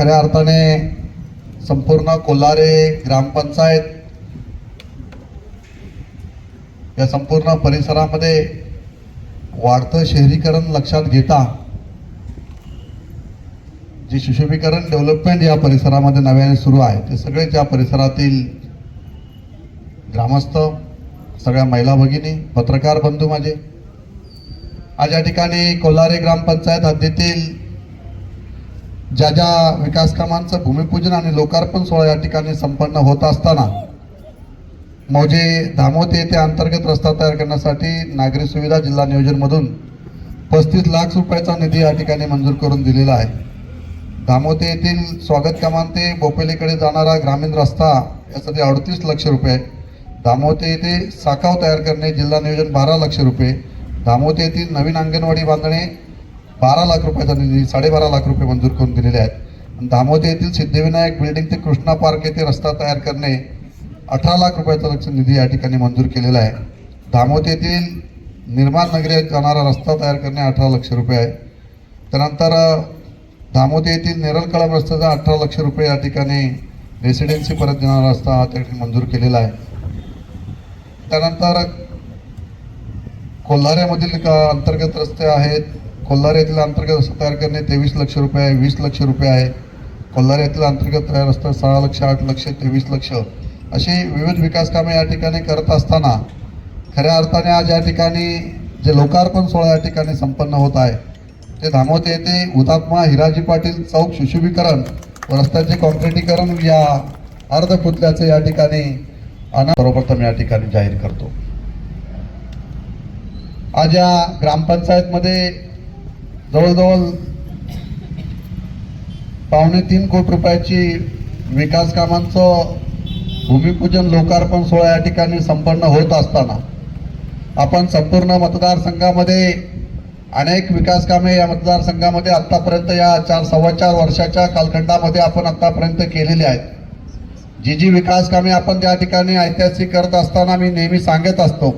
खऱ्या अर्थाने संपूर्ण कोल्हारे ग्रामपंचायत या संपूर्ण परिसरामध्ये वाढतं शहरीकरण लक्षात घेता जे सुशोभीकरण डेव्हलपमेंट या परिसरामध्ये नव्याने सुरू आहे ते सगळेच या परिसरातील ग्रामस्थ सगळ्या महिला भगिनी पत्रकार बंधू माझे. आज या ठिकाणी कोल्हारे ग्रामपंचायत हद्दीतील ज्या ज्या विकास कामांचं भूमिपूजन आणि लोकार्पण सोहळा या ठिकाणी संपन्न होत असताना मौजे धामोते येथे अंतर्गत रस्ता तयार करण्यासाठी नागरी सुविधा जिल्हा नियोजनमधून पस्तीस लाख रुपयाचा निधी या ठिकाणी मंजूर करून दिलेला आहे. धामोते येथील स्वागत कमान ते बोपेलीकडे जाणारा ग्रामीण रस्ता यासाठी अडतीस लक्ष रुपये धामोते येथे साखाव तयार करणे जिल्हा नियोजन बारा लक्ष रुपये धामोते येथील नवीन अंगणवाडी बांधणे बारा लाख रुपयाचा निधी साडेबारा लाख रुपये मंजूर करून दिलेले आहेत. आणि येथील सिद्धिविनायक बिल्डिंग ते कृष्णा पार्क येथे रस्ता तयार करणे अठरा लाख रुपयाचा लक्ष निधी या ठिकाणी मंजूर केलेला आहे. दामोदे येथील निर्माण नगरी जाणारा रस्ता तयार करणे अठरा लक्ष रुपये आहे. त्यानंतर दामोदे येथील नेरळ कळम रस्त्याचा अठरा लक्ष रुपये या ठिकाणी रेसिडेन्सी परत देणारा रस्ता हा त्या ठिकाणी मंजूर केलेला आहे. त्यानंतर कोल्हाऱ्यामधील का अंतर्गत रस्ते आहेत. कोल्हार येथील अंतर्गत रस्ता तयार करणे तेवीस लक्ष रुपये आहे वीस लक्ष रुपये आहे. कोल्हार येथील अंतर्गत रस्ता सहा लक्ष आठ लक्ष तेवीस लक्ष. अशी विविध विकास कामे या ठिकाणी करत असताना खऱ्या अर्थाने आज या ठिकाणी जे लोकार्पण सोहळा या ठिकाणी संपन्न होत आहे ते धामोते येथे हुतात्मा हिराजी पाटील चौक सुशुभीकरण व रस्त्याचे कॉन्क्रिटीकरण या अर्ध पुतल्याचे या ठिकाणी अना सर्वप्रथम या ठिकाणी जाहीर करतो. आज या ग्रामपंचायतमध्ये जवळजवळ पावणे तीन कोटी रुपयाची विकास कामांचं भूमिपूजन लोकार्पण सोहळा या ठिकाणी संपन्न होत असताना आपण संपूर्ण मतदारसंघामध्ये अनेक विकास कामे या मतदारसंघामध्ये आत्तापर्यंत या चार सव्वा चार वर्षाच्या कालखंडामध्ये आपण आत्तापर्यंत केलेली आहेत. जी जी विकास कामे आपण त्या ठिकाणी ऐतिहासिक करत असताना मी नेहमी सांगत असतो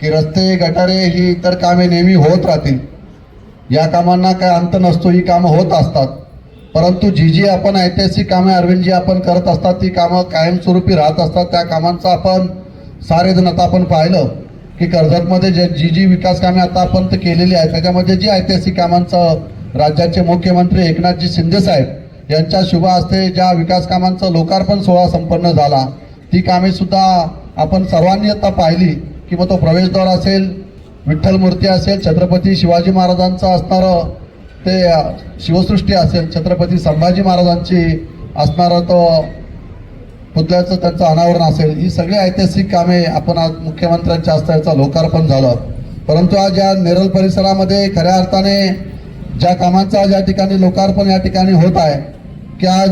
की रस्ते गटारे ही इतर कामे नेहमी होत राहतील. या कामांना काय अंत नसतो ही कामं होत असतात. परंतु जी जी आपण ऐतिहासिक कामे अरविंदजी आपण करत असतात ती कामं कायमस्वरूपी राहत असतात. त्या कामांचं आपण सारे जण आता आपण पाहिलं की कर्जतमध्ये जे जी जी विकास कामे आता आपण ते केलेली आहेत त्याच्यामध्ये जी ऐतिहासिक कामांचं राज्याचे मुख्यमंत्री एकनाथजी शिंदे साहेब यांच्या शुभ हस्ते ज्या विकास कामांचं लोकार्पण सोहळा संपन्न झाला ती कामेसुद्धा आपण सर्वांनी आता पाहिली की मग तो प्रवेशद्वार असेल विठ्ठल मूर्ती असेल छत्रपती शिवाजी महाराजांचं असणारं ते शिवसृष्टी असेल छत्रपती संभाजी महाराजांची असणारं तो पुतळ्याचं त्यांचं अनावरण असेल ही सगळी ऐतिहासिक कामे आपण आज मुख्यमंत्र्यांच्या हस्ते याचं लोकार्पण झालं. परंतु आज या नेरल परिसरामध्ये खऱ्या अर्थाने ज्या कामांचं आज या ठिकाणी लोकार्पण या ठिकाणी होत आहे की आज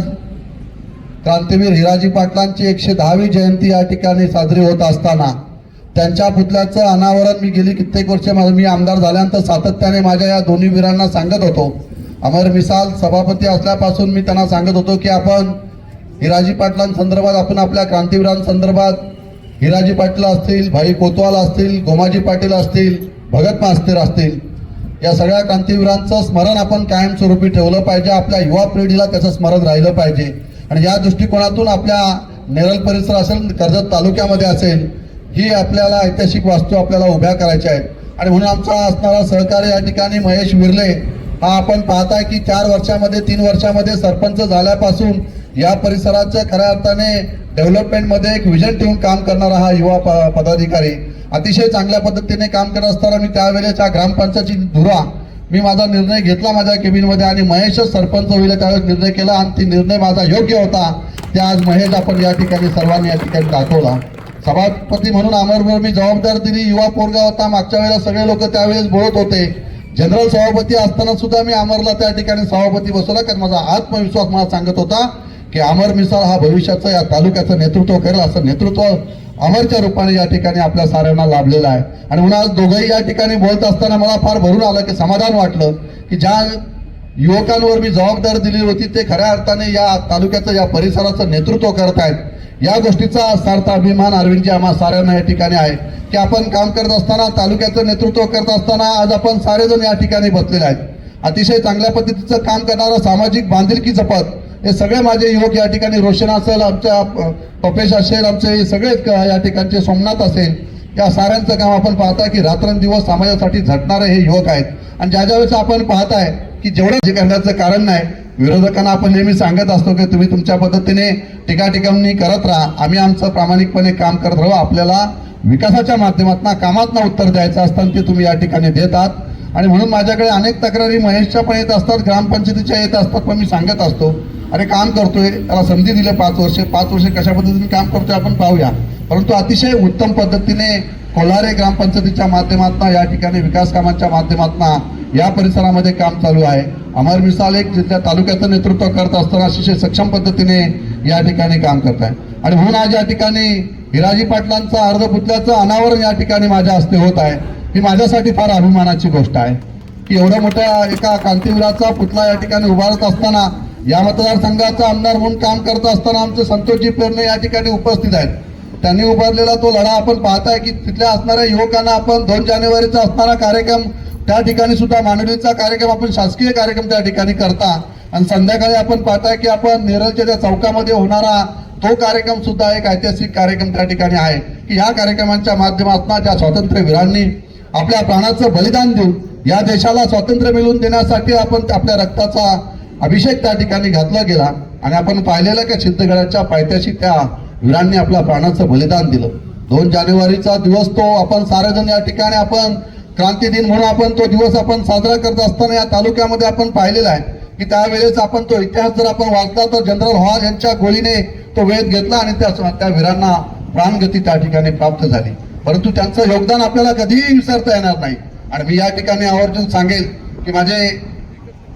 क्रांतीवीर हिराजी पाटलांची एकशे दहावी जयंती या ठिकाणी साजरी होत असताना त्यांच्या पुतळ्याचं अनावरण मी गेली कित्येक वर्ष माझं मी आमदार झाल्यानंतर सातत्याने माझ्या या दोन्ही वीरांना सांगत होतो. अमर मिसाल सभापती असल्यापासून मी त्यांना सांगत होतो की आपण हिराजी पाटलांसंदर्भात आपण आपल्या क्रांतीवीरांसंदर्भात हिराजी पाटील असतील भाई कोतवाल असतील गोमाजी पाटील असतील भगत मास्तर असतील. या सगळ्या क्रांतीवीरांचं स्मरण आपण कायमस्वरूपी ठेवलं पाहिजे. आपल्या युवा पिढीला त्याचं स्मरण राहिलं पाहिजे. आणि या दृष्टिकोनातून आपल्या नेरल परिसर असेल कर्जत तालुक्यामध्ये असेल ही आपल्याला ऐतिहासिक वास्तू आपल्याला उभ्या करायच्या आहेत. आणि म्हणून आमचा असणारा सहकारी या ठिकाणी महेश विरले हा आपण पाहताय की चार वर्षामध्ये तीन वर्षामध्ये सरपंच झाल्यापासून या परिसराच्या खऱ्या अर्थाने डेव्हलपमेंटमध्ये एक विजन ठेवून काम करणारा हा युवा प- पदाधिकारी. अतिशय चांगल्या पद्धतीने काम करत असताना मी त्यावेळेच्या ग्रामपंचायतची धुरा मी माझा निर्णय घेतला माझ्या केबिनमध्ये आणि महेशच सरपंच होईल त्यावेळेस निर्णय केला आणि ती निर्णय माझा योग्य होता. ते आज महेश आपण या ठिकाणी सर्वांनी या ठिकाणी दाखवला. सभापती म्हणून अमरवर मी जबाबदार दिली. युवा पोरगा होता. मागच्या वेळेला सगळे लोक त्यावेळेस बोलत होते. जनरल सभापती असताना सुद्धा मी अमरला त्या ठिकाणी सभापती बसवला. कारण माझा आत्मविश्वास मला सांगत होता की अमर मिसाळ हा भविष्याचं या तालुक्याचं नेतृत्व करेल. असं नेतृत्व अमरच्या रूपाने या ठिकाणी आपल्या साऱ्यांना लाभलेलं आहे. आणि म्हणून आज दोघंही या ठिकाणी बोलत असताना मला फार भरून आलं की समाधान वाटलं की ज्या युवकांवर मी जबाबदारी दिली होती ते खऱ्या अर्थाने या तालुक्याचं या परिसराचं नेतृत्व करत आहेत. या गोष्टीचा सार्थ अभिमान अरविंदजी आम्हा साऱ्यांना या ठिकाणी आहे की आपण काम करत असताना तालुक्याचं नेतृत्व करत असताना आज आपण सारेजण या ठिकाणी बसलेले आहेत. अतिशय चांगल्या पद्धतीचं काम करणारं सामाजिक बांधिलकी जपत हे सगळे माझे युवक या ठिकाणी रोशन असेल आमच्या पपेश असेल आमचे सगळेच क- या ठिकाणचे सोमनाथ असेल या साऱ्यांचं काम आपण पाहता की रात्रंदिवस समाजासाठी झटणारे हे युवक आहेत. आणि ज्या ज्या वेळेस आपण पाहताय की जेवढं जे करण्याचं कारण नाही विरोधकांना आपण नेहमी सांगत असतो की तुम्ही तुमच्या पद्धतीने टीका करत राहा. आम्ही आमचं प्रामाणिकपणे काम करत राहू. आपल्याला विकासाच्या माध्यमातून कामातनं उत्तर द्यायचं असतं ते तुम्ही या ठिकाणी देतात आणि म्हणून माझ्याकडे अनेक तक्रारी महेशच्या पण येत असतात ग्रामपंचायतीच्या येत असतात पण मी सांगत असतो अरे काम करतोय त्याला संधी दिले पाच वर्षे पाच वर्षे कशा पद्धतीने काम करतोय आपण पाहूया. परंतु अतिशय उत्तम पद्धतीने कोल्हारे ग्रामपंचायतीच्या माध्यमातून या ठिकाणी विकास कामांच्या माध्यमातून या परिसरामध्ये काम चालू आहे. अमर मिसाल एक जिल्ह्या तालुक्याचं नेतृत्व करत असताना अतिशय सक्षम पद्धतीने या ठिकाणी काम करत आहे. आणि म्हणून आज या ठिकाणी हिराजी अर्ध अर्धपुतल्याचं अनावरण या ठिकाणी माझ्या हस्ते होत आहे. ही माझ्यासाठी फार अभिमानाची गोष्ट आहे. की एवढ्या मोठ्या एका क्रांतीवीराचा पुतला या ठिकाणी उभारत असताना या मतदारसंघाचा आमदार म्हणून काम करत असताना आमचे संतोषजी पेरणे या ठिकाणी उपस्थित आहेत. त्यांनी उभारलेला तो लढा आपण पाहताय की तिथल्या असणाऱ्या युवकांना आपण दोन जानेवारीचा असणारा कार्यक्रम त्या ठिकाणी सुद्धा मानवलीचा कार्यक्रम आपण शासकीय कार्यक्रम त्या ठिकाणी करता. आणि संध्याकाळी आपण पाहताय की आपण नेरळच्या त्या चौकामध्ये होणारा तो कार्यक्रम सुद्धा एक ऐतिहासिक कार्यक्रम त्या ठिकाणी आहे. की ह्या कार्यक्रमांच्या माध्यमातून ज्या स्वातंत्र्यवीरांनी आपल्या प्राणाचं बलिदान देऊन या देशाला स्वातंत्र्य मिळवून देण्यासाठी आपण आपल्या रक्ताचा अभिषेक त्या ठिकाणी घातला गेला. आणि आपण पाहिलेलं की सिद्धगडाच्या पायथ्याशी त्या वीरांनी आपल्या प्राणाचं बलिदान दिलं. दोन जानेवारीचा दिवस तो आपण सारेजण या ठिकाणी आपण क्रांती दिन म्हणून आपण तो दिवस आपण साजरा करत असताना या तालुक्यामध्ये आपण पाहिलेला आहे. की त्यावेळेस आपण तो इतिहास जर आपण वाचला तर जनरल हॉल यांच्या गोळीने तो वेध घेतला आणि त्या त्या वीरांना प्राणगती त्या ठिकाणी प्राप्त झाली. परंतु त्यांचं योगदान आपल्याला कधीही विसरता येणार नाही. आणि मी या ठिकाणी आवर्जून सांगेल की माझे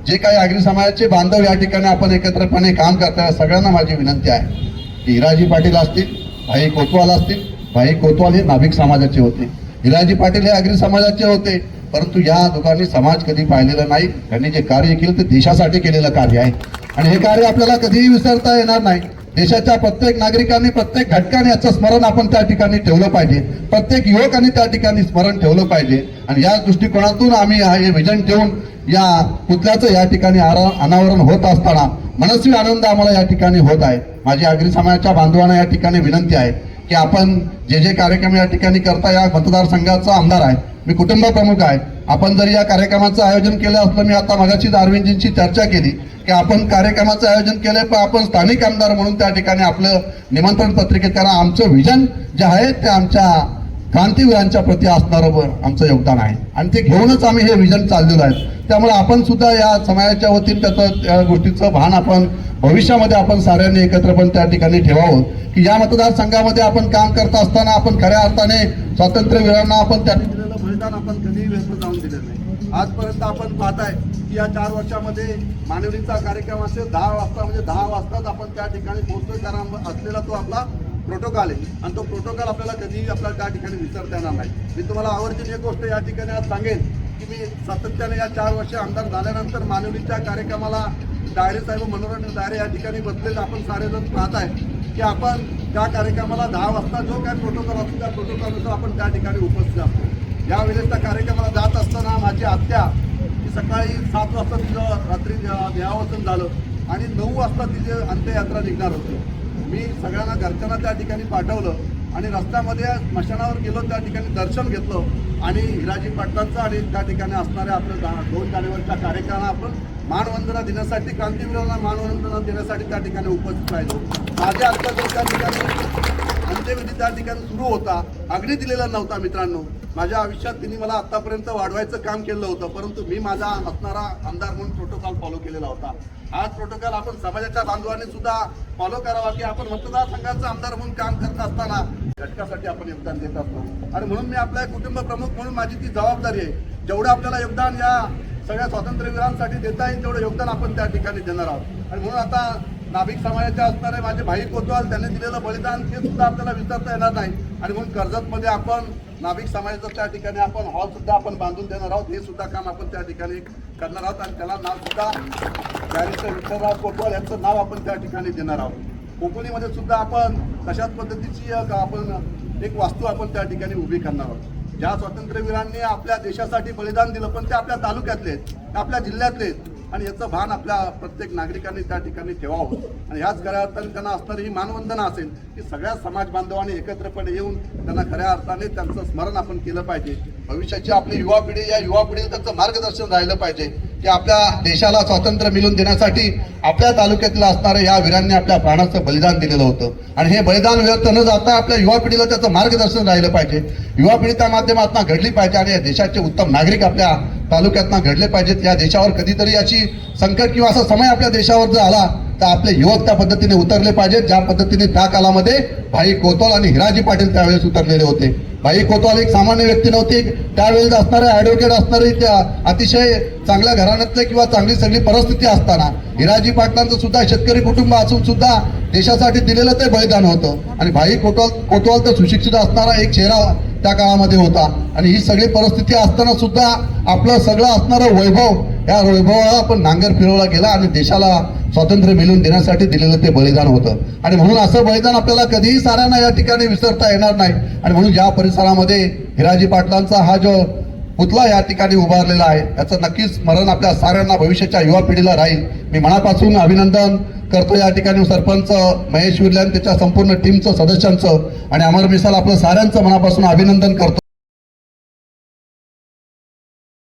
जे काही आगरी समाजाचे बांधव या ठिकाणी आपण एकत्रपणे काम करताय सगळ्यांना माझी विनंती आहे. हिराजी पाटील असतील भाई कोतवाल असतील भाई कोतवाल हे नाभिक समाजाचे होते. हिराजी पाटील हे आगरी समाजाचे होते परंतु या दोघांनी समाज कधी पाहिलेला नाही. त्यांनी जे कार्य केलं ते देशासाठी केलेलं कार्य आहे. आणि हे कार्य आपल्याला कधीही विसरता येणार नाही. देशाच्या प्रत्येक नागरिकांनी प्रत्येक घटकाने याचं स्मरण आपण त्या ठिकाणी ठेवलं पाहिजे. प्रत्येक युवकांनी त्या ठिकाणी स्मरण ठेवलं पाहिजे. आणि या दृष्टिकोनातून आम्ही हे विजन ठेवून या पुतळ्याचं या ठिकाणी अनावरण होत असताना मनस्वी आनंद आम्हाला या ठिकाणी होत आहे. माझी आगरी समाजाच्या बांधवांना या ठिकाणी विनंती आहे. की आपण जे जे कार्यक्रम या ठिकाणी करता या मतदारसंघाचा आमदार आहे मी कुटुंब प्रमुख आहे. आपण जर या कार्यक्रमाचं आयोजन केलं असलं मी आता मगाशीच अरविंदजींची चर्चा केली की आपण कार्यक्रमाचं आयोजन केलंय पण आपण स्थानिक आमदार म्हणून त्या ठिकाणी आपलं निमंत्रण पत्रिकेत कारण आमचं व्हिजन जे आहे ते आमच्या क्रांतीवीरांच्या प्रती असणारं आमचं योगदान आहे. आणि ते घेऊनच आम्ही हे व्हिजन चाललेलो आहे. त्यामुळे आपण सुद्धा या समाजाच्या वतीनं त्याचं त्या गोष्टीचं भान आपण भविष्यामध्ये आपण साऱ्यांनी एकत्र पण त्या ठिकाणी ठेवावं. की या मतदारसंघामध्ये आपण काम करत असताना आपण खऱ्या अर्थाने स्वातंत्र्यवीरांना आपण त्या दिलेलं बलिदान आपण कधीही व्यस्त जाऊन दिलेलं नाही. आजपर्यंत आपण पाहताय की या चार वर्षामध्ये मानवीचा कार्यक्रम असेल दहा वाजता म्हणजे दहा वाजताच आपण त्या ठिकाणी पोहोचतोय. कारण असलेला तो आपला प्रोटोकॉल आहे. आणि तो प्रोटोकॉल आपल्याला कधीही आपल्याला त्या ठिकाणी विसरता येणार नाही. मी तुम्हाला आवर्जून एक गोष्ट या ठिकाणी आज सांगेन. की मी सातत्याने या चार वर्ष आमदार झाल्यानंतर मानवलीच्या कार्यक्रमाला डायरे साहेब मनोरंजन डायरे या ठिकाणी बसलेले आपण सारेजण पाहत आहे की आपण त्या कार्यक्रमाला दहा वाजता जो काय प्रोटोकॉल असतो त्या प्रोटोकॉलनुसार आपण त्या ठिकाणी उपस्थित असतो. यावेळेस त्या कार्यक्रमाला जात असताना माझी आत्या की सकाळी सात वाजता तिचं रात्री देहावसन झालं आणि नऊ वाजता तिची अंत्ययात्रा निघणार होती. मी सगळ्यांना घरच्यांना त्या ठिकाणी पाठवलं. आणि रस्त्यामध्ये स्मशानावर गेलो त्या ठिकाणी दर्शन घेतलं आणि हिराजी पाटलांचं आणि त्या ठिकाणी असणाऱ्या आपल्या दोन जानेवारीच्या कार्यक्रमाला आपण मानवंदना देण्यासाठी क्रांतीवीरांना मानवंदना देण्यासाठी त्या ठिकाणी उपस्थित राहिलो. माझ्या आत्ता त्या ठिकाणी अंत्यविधी त्या ठिकाणी सुरू होता. अग्नी दिलेला नव्हता मित्रांनो. माझ्या आयुष्यात तिने मला आतापर्यंत वाढवायचं काम केलं होतं परंतु मी माझा असणारा आमदार म्हणून प्रोटोकॉल फॉलो केलेला होता. आज प्रोटोकॉल आपण समाजाच्या बांधवांनी सुद्धा फॉलो करावा की आपण मतदारसंघाचा आमदार म्हणून काम करत असताना घटकासाठी आपण योगदान देत असतो. आणि म्हणून मी आपला एक कुटुंब प्रमुख म्हणून माझी ती जबाबदारी आहे. जेवढं आपल्याला योगदान या सगळ्या स्वातंत्र्यवीरांसाठी देता येईल तेवढं योगदान आपण त्या ठिकाणी देणार आहोत. आणि म्हणून आता नाभिक समाजाचे असणारे माझे भाई कोतवाल त्यांनी दिलेलं बलिदान ते सुद्धा आपल्याला विसरता येणार नाही. आणि म्हणून कर्जतमध्ये आपण नाभिक समाजाचं त्या ठिकाणी आपण हॉल सुद्धा आपण बांधून देणार आहोत. हे सुद्धा काम आपण त्या ठिकाणी करणार आहोत. आणि त्याला नाव सुद्धा बॅरिस्टर विठ्ठलराव कोतवाल यांचं नाव आपण त्या ठिकाणी देणार आहोत. कोकणीमध्ये सुद्धा आपण तशाच पद्धतीची एक आपण एक वास्तू आपण त्या ठिकाणी उभी करणार आहोत. ज्या स्वातंत्र्यवीरांनी आपल्या देशासाठी बलिदान दिलं पण ते आपल्या तालुक्यातले आहेत आपल्या जिल्ह्यातले आहेत. आणि याचं भान आपल्या प्रत्येक नागरिकांनी त्या ठिकाणी ठेवावं. आणि ह्याच खऱ्या अर्थाने त्यांना असणारी ही मानवंदना असेल की सगळ्या समाज बांधवांनी एकत्रपणे येऊन त्यांना खऱ्या अर्थाने त्यांचं स्मरण आपण केलं पाहिजे. भविष्याची आपली युवा पिढी या युवा पिढीला त्यांचं मार्गदर्शन राहिलं पाहिजे की आपल्या देशाला स्वातंत्र्य मिळवून देण्यासाठी आपल्या तालुक्यातल्या असणाऱ्या या वीरांनी आपल्या प्राणाचं बलिदान दिलेलं होतं. आणि हे बलिदान व्यर्थ न जाता आपल्या युवा पिढीला त्याचं मार्गदर्शन राहिलं पाहिजे. युवा पिढी त्या माध्यमातून घडली पाहिजे आणि या देशाचे उत्तम नागरिक आपल्या तालुक्यातनं घडले पाहिजेत या देशावर कधीतरी याची संकट किंवा असा समय आपल्या देशावर जर आला तर आपले युवक त्या पद्धतीने उतरले पाहिजेत. ज्या पद्धतीने त्या कालामध्ये भाई कोतवाल आणि हिराजी पाटील त्यावेळेस उतरलेले होते. भाई कोतवाल एक सामान्य व्यक्ती नव्हती. त्यावेळेस असणारे ऍडव्होकेट असणारे त्या अतिशय चांगल्या घराण्यातले किंवा चांगली सगळी परिस्थिती असताना हिराजी पाटलांचं सुद्धा शेतकरी कुटुंब असून सुद्धा देशासाठी दिलेलं ते बलिदान होतं. आणि भाई कोटवाल कोतवाल तर सुशिक्षित असणारा एक चेहरा त्या काळामध्ये होता. आणि ही सगळी परिस्थिती असताना सुद्धा आपलं सगळं असणारं वैभव या वैभवाला आपण नांगर फिरवला गेला आणि देशाला स्वातंत्र्य मिळवून देण्यासाठी दिलेलं ते बलिदान होतं. आणि म्हणून असं बलिदान आपल्याला कधीही साऱ्यांना या ठिकाणी विसरता येणार नाही. आणि म्हणून या परिसरामध्ये हिराजी पाटलांचा हा जो पुतला या ठिकाणी उभारलेला आहे. याचं नक्कीच स्मरण आपल्या साऱ्यांना भविष्याच्या युवा पिढीला राहील. मी मनापासून अभिनंदन करतो या ठिकाणी सरपंच महेश विर्ल्यान त्याच्या संपूर्ण टीमचं सदस्यांचं आणि अमर मिसाल आपलं साऱ्यांचं मनापासून अभिनंदन करतो.